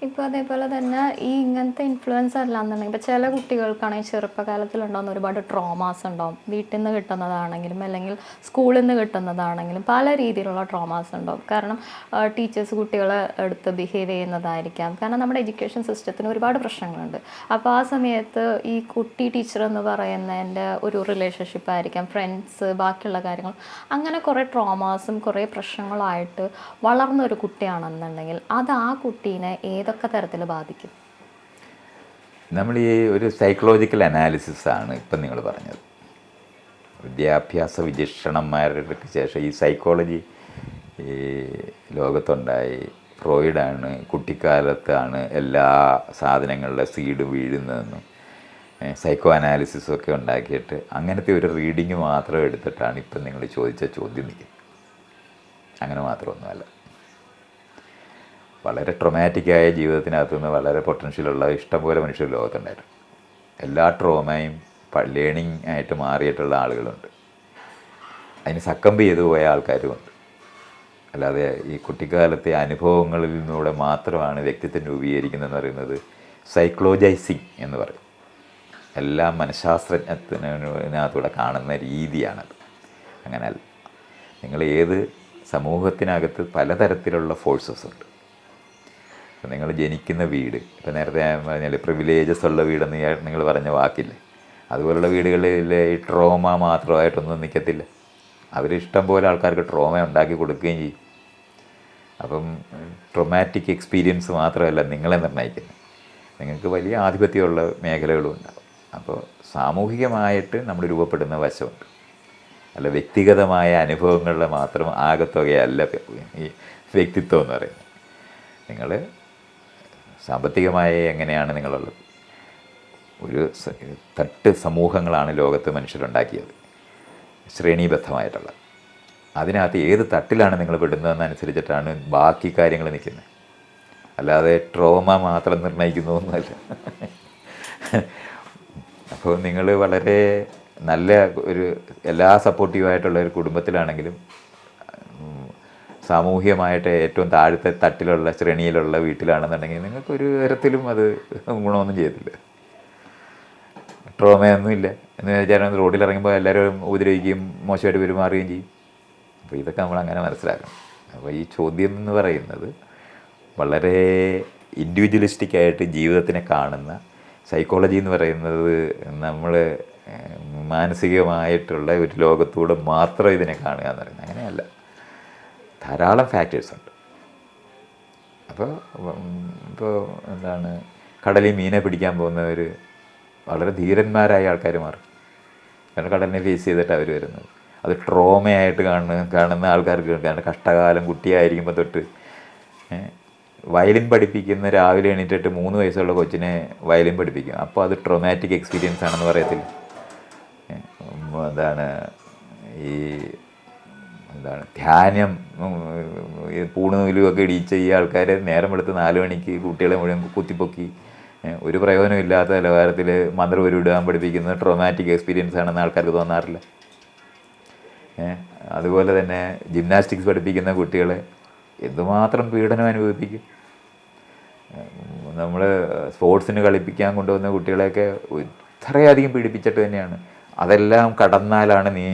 ഇപ്പോൾ അതേപോലെ തന്നെ ഈ ഇങ്ങനത്തെ ഇൻഫ്ലുവൻസ് അല്ലാന്നുണ്ടെങ്കിൽ ഇപ്പോൾ ചില കുട്ടികൾക്കാണെങ്കിൽ ചെറുപ്പകാലത്തിൽ ഉണ്ടാകുന്ന ഒരുപാട് ട്രോമാസ് ഉണ്ടാവും. വീട്ടിൽ നിന്ന് കിട്ടുന്നതാണെങ്കിലും അല്ലെങ്കിൽ സ്കൂളിൽ നിന്ന് കിട്ടുന്നതാണെങ്കിലും പല രീതിയിലുള്ള ട്രോമാസ് ഉണ്ടാവും. കാരണം ടീച്ചേഴ്സ് കുട്ടികളെ എടുത്ത് ബിഹേവ് ചെയ്യുന്നതായിരിക്കാം. കാരണം നമ്മുടെ എഡ്യൂക്കേഷൻ സിസ്റ്റത്തിന് ഒരുപാട് പ്രശ്നങ്ങളുണ്ട്. അപ്പോൾ ആ സമയത്ത് ഈ കുട്ടി ടീച്ചർ എന്ന് പറയുന്നതിന്റെ ഒരു റിലേഷൻഷിപ്പ് ആയിരിക്കാം. ഫ്രണ്ട്സ് ബാക്കിയുള്ള കാര്യങ്ങൾ. അങ്ങനെ കുറേ ട്രോമാസും കുറേ പ്രശ്നങ്ങളായിട്ട് വളർന്ന ഒരു കുട്ടിയാണെന്നുണ്ടെങ്കിൽ അത് ആ കുട്ടീനെ ഏതൊക്കെ തരത്തിൽ ബാധിക്കും? നമ്മൾ ഈ ഒരു സൈക്കോളജിക്കൽ അനാലിസിസ് ആണ് ഇപ്പം നിങ്ങൾ പറഞ്ഞത്. വിദ്യാഭ്യാസ വിചക്ഷണന്മാരുടെ ശേഷം ഈ സൈക്കോളജി ഈ ലോകത്തുണ്ടായി. ഫ്രോയിഡാണ് കുട്ടിക്കാലത്താണ് എല്ലാ സാധനങ്ങളുടെ സീഡ് വീഴുന്നതെന്നും. സൈക്കോ അനാലിസിസും ഒക്കെ ഉണ്ടാക്കിയിട്ട് അങ്ങനത്തെ ഒരു റീഡിങ് മാത്രം എടുത്തിട്ടാണ് ഇപ്പം നിങ്ങൾ ചോദിച്ച ചോദ്യം നിൽക്കുന്നത്. അങ്ങനെ മാത്രമൊന്നുമല്ല. വളരെ ട്രൊമാറ്റിക്കായ ജീവിതത്തിനകത്തു നിന്ന് വളരെ പൊട്ടൻഷ്യലുള്ള ഇഷ്ടംപോലെ മനുഷ്യർ ലോകത്തുണ്ടായിരുന്നു. എല്ലാ ട്രോമയും ലേണിംഗ് ആയിട്ട് മാറിയിട്ടുള്ള ആളുകളുണ്ട്. അതിന് സക്കമ്പ് ചെയ്തു പോയ ആൾക്കാരുമുണ്ട്. അല്ലാതെ ഈ കുട്ടിക്കാലത്തെ അനുഭവങ്ങളിൽ നിന്നൂടെ മാത്രമാണ് വ്യക്തിത്വം രൂപീകരിക്കുന്നതെന്ന് പറയുന്നത് സൈക്ലോജൈസിങ് എന്ന് പറയും. എല്ലാ മനഃശാസ്ത്രജ്ഞത്തിനകത്തൂടെ കാണുന്ന രീതിയാണത്. അങ്ങനെയല്ല. നിങ്ങൾ ഏത് സമൂഹത്തിനകത്ത് പലതരത്തിലുള്ള ഫോഴ്സസ് ഉണ്ട്. ഇപ്പം നിങ്ങൾ ജനിക്കുന്ന വീട് ഇപ്പം നേരത്തെ ഞാൻ പറഞ്ഞാൽ പ്രിവിലേജസ് ഉള്ള വീടെന്ന് നിങ്ങൾ പറഞ്ഞ വാക്കില്ലേ? അതുപോലുള്ള വീടുകളിൽ ഈ ട്രോമ മാത്രമായിട്ടൊന്നും നിൽക്കത്തില്ല അവരിഷ്ടം പോലെ ആൾക്കാർക്ക് ട്രോമ ഉണ്ടാക്കി കൊടുക്കുകയും ചെയ്യും. അപ്പം ട്രൊമാറ്റിക് എക്സ്പീരിയൻസ് മാത്രമല്ല നിങ്ങളെ നിർണയിക്കുന്നത്. നിങ്ങൾക്ക് വലിയ ആധിപത്യമുള്ള മേഖലകളും ഉണ്ടാവും. അപ്പോൾ സാമൂഹികമായിട്ട് നമ്മൾ രൂപപ്പെടുന്ന വശമുണ്ട്. അല്ല വ്യക്തിഗതമായ അനുഭവങ്ങളുടെ മാത്രം ആകത്തുകയല്ല ഈ വ്യക്തിത്വം എന്ന് പറയുന്നത്. നിങ്ങൾ സാമ്പത്തികമായി എങ്ങനെയാണ് നിങ്ങളുള്ളത്? ഒരു തട്ട് സമൂഹങ്ങളാണ് ലോകത്ത് മനുഷ്യരുണ്ടാക്കിയത്. ശ്രേണീബദ്ധമായിട്ടുള്ള. അതിനകത്ത് ഏത് തട്ടിലാണ് നിങ്ങൾ പെടുന്നതെന്നനുസരിച്ചിട്ടാണ് ബാക്കി കാര്യങ്ങൾ നിൽക്കുന്നത്. അല്ലാതെ ട്രോമ മാത്രം നിർണയിക്കുന്നതൊന്നുമല്ല അപ്പോൾ നിങ്ങൾ വളരെ നല്ല ഒരു എല്ലാ സപ്പോർട്ടീവായിട്ടുള്ള ഒരു കുടുംബത്തിലാണെങ്കിലും സാമൂഹികമായിട്ട് ഏറ്റവും താഴത്തെ തട്ടിലുള്ള ശ്രേണിയിലുള്ള വീട്ടിലാണെന്നുണ്ടെങ്കിൽ നിങ്ങൾക്ക് ഒരു തരത്തിലും അത് ഗുണമൊന്നും ചെയ്തില്ല ട്രോമയൊന്നുമില്ല എന്ന് വിചാരം റോഡിൽ ഇറങ്ങുമ്പോൾ എല്ലാവരും ഉപദ്രവിക്കുകയും മോശമായിട്ട് പെരുമാറുകയും ചെയ്യും. അപ്പോൾ ഇതൊക്കെ നമ്മൾ അങ്ങനെ മനസ്സിലാക്കണം. അപ്പോൾ ഈ ചോദ്യം എന്ന് പറയുന്നത് വളരെ ഇൻഡിവിജ്വലിസ്റ്റിക് ആയിട്ട് ജീവിതത്തിനെ കാണുന്ന സൈക്കോളജി എന്ന് പറയുന്നത് നമ്മൾ മാനസികമായിട്ടുള്ള ഒരു ലോകത്തൂടെ മാത്രം ഇതിനെ കാണുക എന്ന് പറയുന്നത് അങ്ങനെയല്ല. ധാരാളം ഫാക്ടേഴ്സ് ഉണ്ട്. അപ്പോൾ ഇപ്പോൾ എന്താണ് കടലിൽ മീനെ പിടിക്കാൻ പോകുന്നവർ വളരെ ധീരന്മാരായ ആൾക്കാർ മാറും. കാരണം കടലിനെ ഫേസ് ചെയ്തിട്ട് അവർ വരുന്നത്. അത് ട്രോമയായിട്ട് കാണുന്ന കാണുന്ന ആൾക്കാർക്ക് കാരണം കഷ്ടകാലം കുട്ടിയായിരിക്കുമ്പോൾ തൊട്ട് വയലിൻ പഠിപ്പിക്കുന്ന രാവിലെ എണീറ്റിട്ട് മൂന്ന് വയസ്സുള്ള കൊച്ചിനെ വയലിൻ പഠിപ്പിക്കും. അപ്പോൾ അത് ട്രോമാറ്റിക് എക്സ്പീരിയൻസ് ആണെന്ന് പറയത്തില്ല? എന്താണ് ഈ എന്താണ്? ധ്യാനം ഉം, ഈ പൂണുനൂലുമൊക്കെ ഇടിച്ച ഈ ആൾക്കാർ നേരം എടുത്ത് നാല് മണിക്ക് കുട്ടികളെ മുഴുവൻ കുത്തിപ്പൊക്കി. ഒരു പ്രയോജനമില്ലാത്ത നിലവാരത്തിൽ മന്ത്രം ഉരുവിടാൻ പഠിപ്പിക്കുന്നത് ട്രോമാറ്റിക് എക്സ്പീരിയൻസ് ആണെന്ന് ആൾക്കാർക്ക് തോന്നാറില്ല. അതുപോലെ തന്നെ ജിംനാസ്റ്റിക്സ് പഠിപ്പിക്കുന്ന കുട്ടികളെ എന്തുമാത്രം പീഡനം അനുഭവിപ്പിക്കും? നമ്മൾ സ്പോർട്സിന് കളിപ്പിക്കാൻ കൊണ്ടുവന്ന കുട്ടികളെയൊക്കെ ഇത്രയധികം പീഡിപ്പിച്ചിട്ട് തന്നെയാണ്. അതെല്ലാം കടന്നാലാണ് നീ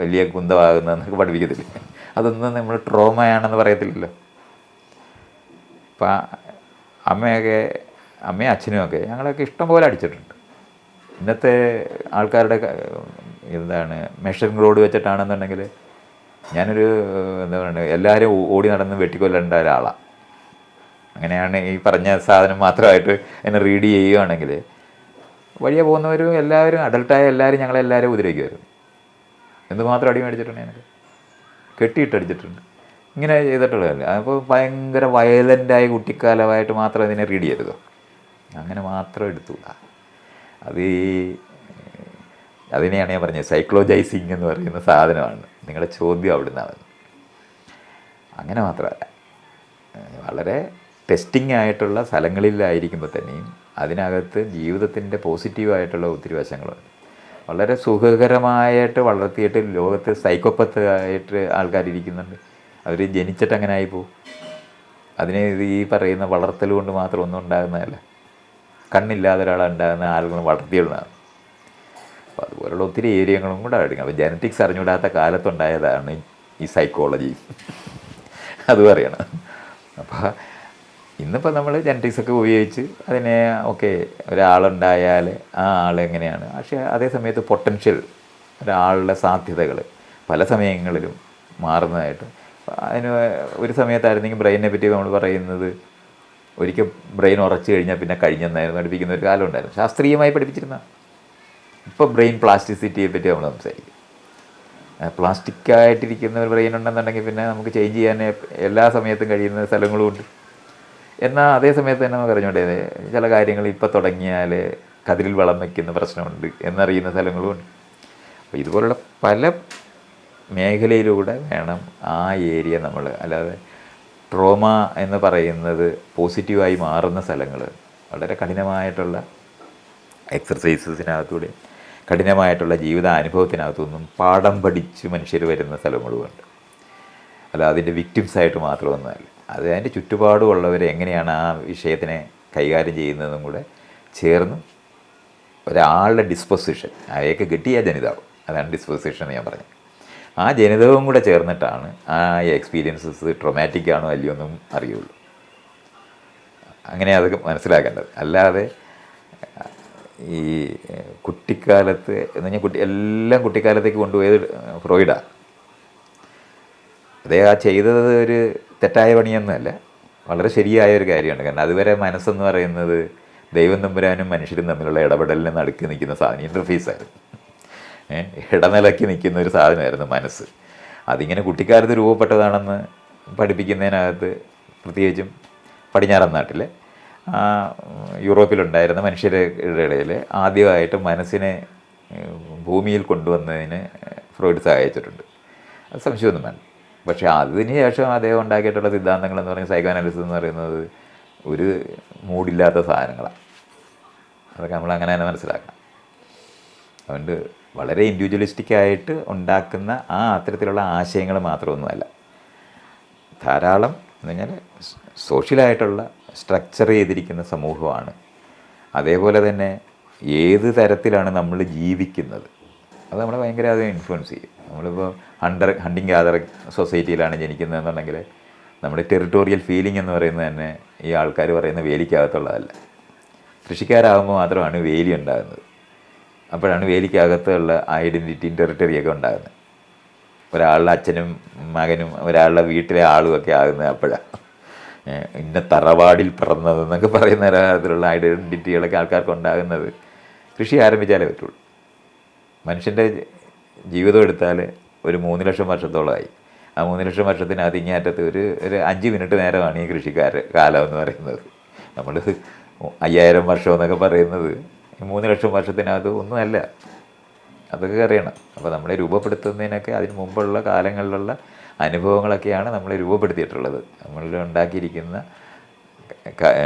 വലിയ കുന്തമാകുന്നതെന്നൊക്കെ പഠിപ്പിക്കത്തില്ല? അതൊന്നും നമ്മൾ ട്രോമയാണെന്ന് പറയത്തില്ലല്ലോ. അപ്പം അമ്മയൊക്കെ അമ്മയും അച്ഛനും ഒക്കെ ഞങ്ങളൊക്കെ ഇഷ്ടം പോലെ അടിച്ചിട്ടുണ്ട്. ഇന്നത്തെ ആൾക്കാരുടെ എന്താണ് മെഷറിംഗ് റോഡ് വെച്ചിട്ടാണെന്നുണ്ടെങ്കിൽ ഞാനൊരു എന്താ പറയുക എല്ലാവരും ഓടി നടന്ന് വെട്ടിക്കൊല്ലേണ്ട ഒരാളാണ് അങ്ങനെയാണ് ഈ പറഞ്ഞ സാധനം മാത്രമായിട്ട് എന്നെ റീഡ് ചെയ്യുകയാണെങ്കിൽ വഴിയെ പോകുന്നവരും എല്ലാവരും അഡൽട്ടായ എല്ലാവരും ഞങ്ങളെല്ലാവരും ഉപദ്രവിക്കുമായിരുന്നു എന്തുമാത്രം അടി മേടിച്ചിട്ടുണ്ട് കെട്ടിയിട്ട് അടിച്ചിട്ടുണ്ട്. ഇങ്ങനെ ചെയ്തിട്ടുള്ളതല്ല? അപ്പോൾ ഭയങ്കര വയലന്റായ കുട്ടിക്കാലമായിട്ട് മാത്രം അതിനെ റീഡ് ചെയ്തത്? അങ്ങനെ മാത്രം എടുത്തുകൂടാ അത് ഈ അതിനെയാണ് ഞാൻ പറഞ്ഞത് സൈക്ലോജൈസിങ് എന്ന് പറയുന്ന സാധനമാണ്. നിങ്ങളുടെ ചോദ്യം അവിടെ നിന്നാണ് അങ്ങനെ മാത്രമല്ല. വളരെ ടെസ്റ്റിംഗ് ആയിട്ടുള്ള സ്ഥലങ്ങളിലായിരിക്കുമ്പോൾ തന്നെയും അതിനകത്ത് ജീവിതത്തിന്റെ പോസിറ്റീവായിട്ടുള്ള ഒത്തിരി വശങ്ങളുണ്ട് വളരെ സുഖകരമായിട്ട് വളർത്തിയിട്ട് ലോകത്ത് സൈക്കോപ്പത്ത് ആയിട്ട് ആൾക്കാരിരിക്കുന്നുണ്ട് അവർ ജനിച്ചിട്ട് അങ്ങനെ ആയിപ്പോ അതിന് ഇത് ഈ പറയുന്ന വളർത്തൽ കൊണ്ട് മാത്രം ഒന്നും ഉണ്ടാകുന്നതല്ല. കണ്ണില്ലാതെ ഒരാളുണ്ടാകുന്ന ആളുകൾ വളർത്തിയിടുന്നതാണ്. അപ്പോൾ അതുപോലുള്ള ഒത്തിരി ഏരിയകളും കൂടെ അടങ്ങി അപ്പോൾ ജനറ്റിക്സ് അറിഞ്ഞുകൂടാത്ത കാലത്തുണ്ടായതാണ് ഈ സൈക്കോളജി അത് പറയണം. അപ്പോൾ ഇന്നിപ്പോൾ നമ്മൾ ജനറ്റിക്സ് ഒക്കെ ഉപയോഗിച്ച് അതിനെ ഓക്കെ ഒരാളുണ്ടായാൽ ആ ആൾ എങ്ങനെയാണ്? പക്ഷേ അതേ സമയത്ത് പൊട്ടൻഷ്യൽ ഒരാളുടെ സാധ്യതകൾ പല സമയങ്ങളിലും മാറുന്നതായിട്ട്. അതിന് ഒരു സമയത്തായിരുന്നെങ്കിൽ ബ്രെയിനിനെ പറ്റി നമ്മൾ പറയുന്നത് ഒരിക്കൽ ബ്രെയിൻ ഉറച്ചു കഴിഞ്ഞാൽ പിന്നെ കഴിഞ്ഞെന്നായിരുന്നു പഠിപ്പിക്കുന്ന ഒരു കാലം ഉണ്ടായിരുന്നു. ശാസ്ത്രീയമായി പഠിപ്പിച്ചിരുന്ന. ഇപ്പോൾ ബ്രെയിൻ പ്ലാസ്റ്റിസിറ്റിയെ പറ്റി നമ്മൾ സംസാരിക്കും. പ്ലാസ്റ്റിക് ആയിട്ടിരിക്കുന്ന ഒരു ബ്രെയിൻ ഉണ്ടെന്നുണ്ടെങ്കിൽ പിന്നെ നമുക്ക് ചേഞ്ച് ചെയ്യാൻ എല്ലാ സമയത്തും കഴിയുന്ന സ്ഥലങ്ങളും ഉണ്ട്. എന്നാൽ അതേ സമയത്ത് തന്നെ നമുക്ക് ചില കാര്യങ്ങൾ ഇപ്പോൾ തുടങ്ങിയാൽ കതിരിൽ വളം വയ്ക്കുന്ന പ്രശ്നമുണ്ട് എന്നറിയുന്ന സ്ഥലങ്ങളും ഉണ്ട്. അപ്പോൾ ഇതുപോലുള്ള പല മേഖലയിലൂടെ വേണം ആ ഏരിയ നമ്മൾ അല്ലാതെ ട്രോമ എന്ന് പറയുന്നത് പോസിറ്റീവായി മാറുന്ന സ്ഥലങ്ങൾ വളരെ കഠിനമായിട്ടുള്ള എക്സർസൈസസിനകത്തൂടെ കഠിനമായിട്ടുള്ള ജീവിതാനുഭവത്തിനകത്തുനിന്നും പാഠം പഠിച്ച് മനുഷ്യർ വരുന്ന സ്ഥലങ്ങളുമുണ്ട്. അല്ല അതിന്റെ വിക്ടിംസ് ആയിട്ട് മാത്രം മാത്രമൊന്നുമല്ല അത് അതിന്റെ ചുറ്റുപാടുമുള്ളവർ എങ്ങനെയാണ് ആ വിഷയത്തിനെ കൈകാര്യം ചെയ്യുന്നതും കൂടെ ചേർന്ന് ഒരാളുടെ ഡിസ്പൊസിഷൻ അയാൾക്ക് കിട്ടിയ ജനിതാവ്. അതാണ് ഡിസ്പൊസിഷൻ എന്ന് ഞാൻ പറഞ്ഞത്. ആ ജനിതവും കൂടെ ചേർന്നിട്ടാണ് ആ എക്സ്പീരിയൻസസ് ട്രൊമാറ്റിക് ആണോ അല്ലയോ എന്നും അറിയുള്ളൂ. അങ്ങനെ അത് മനസ്സിലാക്കേണ്ടത്. അല്ലാതെ ഈ കുട്ടിക്കാലത്ത് എന്ന് പറഞ്ഞാൽ കുട്ടി എല്ലാം കുട്ടിക്കാലത്തേക്ക് കൊണ്ടുപോയത് ഫ്രോയിഡാണ്. അതേ ആ ചെയ്തത് ഒരു തെറ്റായ പണിയൊന്നുമല്ല. വളരെ ശരിയായ ഒരു കാര്യമാണ്. കാരണം അതുവരെ മനസ്സെന്ന് പറയുന്നത് ദൈവം തമ്പുരാനും മനുഷ്യരും തമ്മിലുള്ള ഇടപെടലിന് നടുക്കി നിൽക്കുന്ന സാധനം. ഇന്റർഫേസായിരുന്നു ഇടനിലക്കി നിൽക്കുന്ന ഒരു സാധനമായിരുന്നു മനസ്സ്. അതിങ്ങനെ കുട്ടിക്കാലത്ത് രൂപപ്പെട്ടതാണെന്ന് പഠിപ്പിക്കുന്നതിനകത്ത് പ്രത്യേകിച്ചും പടിഞ്ഞാറൻ നാട്ടിലെ യൂറോപ്പിലുണ്ടായിരുന്ന മനുഷ്യരുടെ ഇടയിൽ ആദ്യമായിട്ട് മനസ്സിനെ ഭൂമിയിൽ കൊണ്ടുവന്നതിന് ഫ്രോയിഡ് സഹായിച്ചിട്ടുണ്ട്. അത് സംശയമൊന്നും വേണ്ട. പക്ഷേ അതിന് ശേഷം അദ്ദേഹം ഉണ്ടാക്കിയിട്ടുള്ള സിദ്ധാന്തങ്ങൾ എന്ന് പറയുന്നത് സൈക്കോ അനാലിസിസ് എന്ന് പറയുന്നത് ഒരു മൂടില്ലാത്ത സാധനങ്ങളാണ് അതൊക്കെ നമ്മൾ അങ്ങനെ തന്നെ മനസ്സിലാക്കണം അതുകൊണ്ട് വളരെ ഇൻഡിവിജ്വലിസ്റ്റിക് ആയിട്ട് ഉണ്ടാക്കുന്ന ആ അത്തരത്തിലുള്ള ആശയങ്ങൾ മാത്രമൊന്നുമല്ല. ധാരാളം എന്ന് പറഞ്ഞാൽ സോഷ്യലായിട്ടുള്ള സ്ട്രക്ചർ ചെയ്തിരിക്കുന്ന സമൂഹമാണ്. അതേപോലെ തന്നെ ഏത് തരത്തിലാണ് നമ്മൾ ജീവിക്കുന്നത്? അത് നമ്മളെ ഭയങ്കര അത് ഇൻഫ്ലുവൻസ് ചെയ്യും. നമ്മളിപ്പോൾ ഹണ്ടർ ഹണ്ടിങ് ഗ്യാദറിങ് സൊസൈറ്റിയിലാണ് ജനിക്കുന്നതെന്നുണ്ടെങ്കിൽ നമ്മുടെ ടെറിട്ടോറിയൽ ഫീലിംഗ് എന്ന് പറയുന്നത് തന്നെ ഈ ആൾക്കാർ പറയുന്ന വേലിക്കകത്തുള്ളതല്ല. കൃഷിക്കാരാകുമ്പോൾ മാത്രമാണ് വേലി ഉണ്ടാകുന്നത്. അപ്പോഴാണ് വേലിക്കകത്തുള്ള ഐഡന്റിറ്റിയും ടെറിട്ടറിയൊക്കെ ഉണ്ടാകുന്നത്. ഒരാളുടെ അച്ഛനും മകനും ഒരാളുടെ വീട്ടിലെ ആളും ഒക്കെ ആകുന്നത് അപ്പോഴാണ് ഇന്ന തറവാടിൽ പിറന്നതെന്നൊക്കെ പറയുന്ന തരത്തിലുള്ള ഐഡന്റിറ്റികളൊക്കെ ആൾക്കാർക്ക് ഉണ്ടാകുന്നത് കൃഷി ആരംഭിച്ചാലേ പറ്റുള്ളൂ. മനുഷ്യന്റെ ജീവിതം എടുത്താൽ ഒരു മൂന്ന് ലക്ഷം വർഷത്തോളമായി. ആ മൂന്ന് ലക്ഷം വർഷത്തിന് അതിങ്ങേറ്റത്ത് ഒരു ഒരു അഞ്ച് മിനിറ്റ് നേരമാണ് ഈ കൃഷിക്കാർ കാലം എന്ന് പറയുന്നത്. നമ്മൾ അയ്യായിരം വർഷം എന്നൊക്കെ പറയുന്നത് മൂന്ന് ലക്ഷം വർഷത്തിനകത്ത് ഒന്നുമല്ല അതൊക്കെ അറിയണം. അപ്പോൾ നമ്മളെ രൂപപ്പെടുത്തുന്നതിനൊക്കെ അതിന് മുമ്പുള്ള കാലങ്ങളിലുള്ള അനുഭവങ്ങളൊക്കെയാണ് നമ്മളെ രൂപപ്പെടുത്തിയിട്ടുള്ളത്. നമ്മൾ ഉണ്ടാക്കിയിരിക്കുന്ന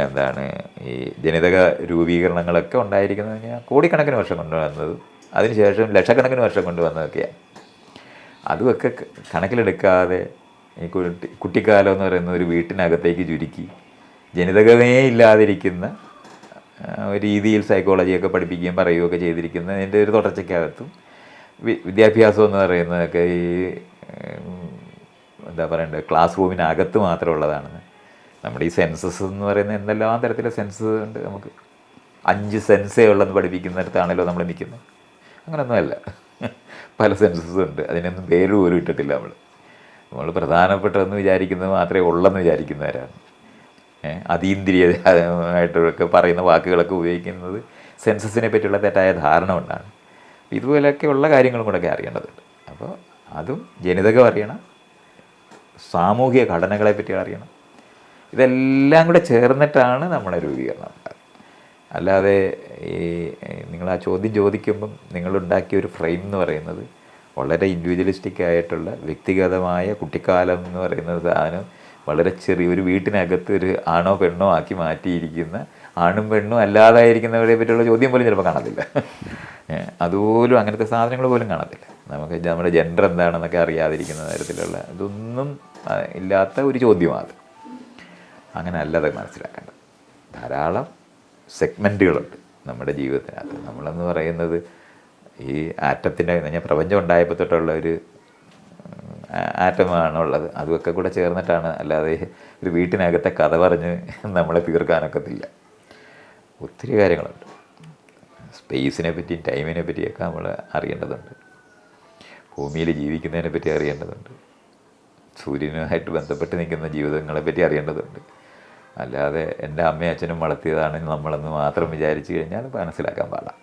എന്താണ് ഈ ജനിതക രൂപീകരണങ്ങളൊക്കെ ഉണ്ടായിരിക്കുന്നത് കോടിക്കണക്കിന് വർഷം കൊണ്ടുവന്നത് അതിനുശേഷം ലക്ഷക്കണക്കിന് വർഷം കൊണ്ടുവന്നതൊക്കെയാണ് അതുമൊക്കെ കണക്കിലെടുക്കാതെ ഈ കുട്ടി കുട്ടിക്കാലം എന്ന് പറയുന്ന ഒരു വീട്ടിനകത്തേക്ക് ചുരുക്കി. ജനിതകമേ ഇല്ലാതിരിക്കുന്ന ഒരു രീതിയിൽ സൈക്കോളജിയൊക്കെ പഠിപ്പിക്കുകയും പറയുകയൊക്കെ ചെയ്തിരിക്കുന്നതിന്റെ ഒരു തുടർച്ചയ്ക്കകത്തും വിദ്യാഭ്യാസം എന്ന് പറയുന്നതൊക്കെ ഈ എന്താ പറയണ്ടത് ക്ലാസ് റൂമിനകത്ത് മാത്രമുള്ളതാണെന്ന്. നമ്മുടെ ഈ സെൻസസ് എന്ന് പറയുന്ന എന്തെല്ലാം തരത്തിലെ സെൻസസ് ഉണ്ട് നമുക്ക്. അഞ്ച് സെൻസേ ഉള്ളെന്ന് പഠിപ്പിക്കുന്നിടത്താണല്ലോ നമ്മൾ നിൽക്കുന്നത്. അങ്ങനെയൊന്നുമല്ല പല സെൻസസ് ഉണ്ട്. അതിനൊന്നും പേര് പോലും ഇട്ടിട്ടില്ല നമ്മൾ നമ്മൾ പ്രധാനപ്പെട്ടതെന്ന് വിചാരിക്കുന്നത് മാത്രമേ ഉള്ളെന്ന് വിചാരിക്കുന്നവരാണ്. അതീന്ദ്രിയമായിട്ടൊക്കെ പറയുന്ന വാക്കുകളൊക്കെ ഉപയോഗിക്കുന്നത് സെൻസസിനെ പറ്റിയുള്ള തെറ്റായ ധാരണ കൊണ്ടാണ്. ഇതുപോലെയൊക്കെയുള്ള കാര്യങ്ങളും കൂടെയൊക്കെ അറിയേണ്ടതുണ്ട്. അപ്പോൾ അതും ജനിതകം അറിയണം. സാമൂഹിക ഘടനകളെ പറ്റി അറിയണം. ഇതെല്ലാം കൂടെ ചേർന്നിട്ടാണ് നമ്മുടെ രൂപീകരണം. അല്ലാതെ ഈ നിങ്ങൾ ആ ചോദ്യം ചോദിക്കുമ്പം നിങ്ങളുണ്ടാക്കിയ ഒരു ഫ്രെയിം എന്ന് പറയുന്നത് വളരെ ഇൻഡിവിജ്വലിസ്റ്റിക് ആയിട്ടുള്ള വ്യക്തിഗതമായ കുട്ടിക്കാലം എന്ന് പറയുന്ന സാധനം വളരെ ചെറിയ ഒരു വീട്ടിനകത്ത് ഒരു ആണോ പെണ്ണോ ആക്കി മാറ്റിയിരിക്കുന്ന ആണും പെണ്ണും അല്ലാതായിരിക്കുന്നവരെ പറ്റിയുള്ള ചോദ്യം പോലും ചിലപ്പോൾ കാണത്തില്ല. അതുപോലും അങ്ങനത്തെ സാധനങ്ങൾ പോലും കാണത്തില്ല. നമുക്ക് നമ്മുടെ ജെൻഡർ എന്താണെന്നൊക്കെ അറിയാതിരിക്കുന്ന തരത്തിലുള്ള ഇതൊന്നും ഇല്ലാത്ത ഒരു ചോദ്യമാണ് അങ്ങനെ അല്ലാതെ മനസ്സിലാക്കേണ്ടത്. ധാരാളം സെഗ്മെന്റുകളുണ്ട് നമ്മുടെ ജീവിതത്തിനകത്ത്. നമ്മളെന്ന് പറയുന്നത് ഈ ആറ്റത്തിന്റെ ഞാൻ പ്രപഞ്ചം ഉണ്ടായപ്പോൾ തൊട്ടുള്ള ഒരു ആറ്റമാണ് ഉള്ളത്. അതൊക്കെ കൂടെ ചേർന്നിട്ടാണ് അല്ലാതെ ഒരു വീട്ടിനകത്തെ കഥ പറഞ്ഞ് നമ്മളെ തീർക്കാനൊക്കത്തില്ല. ഒത്തിരി കാര്യങ്ങളുണ്ട്. സ്പേസിനെ പറ്റിയും ടൈമിനെ പറ്റിയൊക്കെ നമ്മൾ അറിയേണ്ടതുണ്ട്. ഭൂമിയിൽ ജീവിക്കുന്നതിനെ പറ്റി അറിയേണ്ടതുണ്ട്. സൂര്യനുമായിട്ട് ബന്ധപ്പെട്ട് നിൽക്കുന്ന ജീവിതങ്ങളെ പറ്റി അറിയേണ്ടതുണ്ട്. അല്ലാതെ എന്റെ അമ്മയും അച്ഛനും വളർത്തിയതാണ് നമ്മളെന്ന് മാത്രം വിചാരിച്ചു കഴിഞ്ഞാൽ മനസ്സിലാക്കാൻ പാടാം.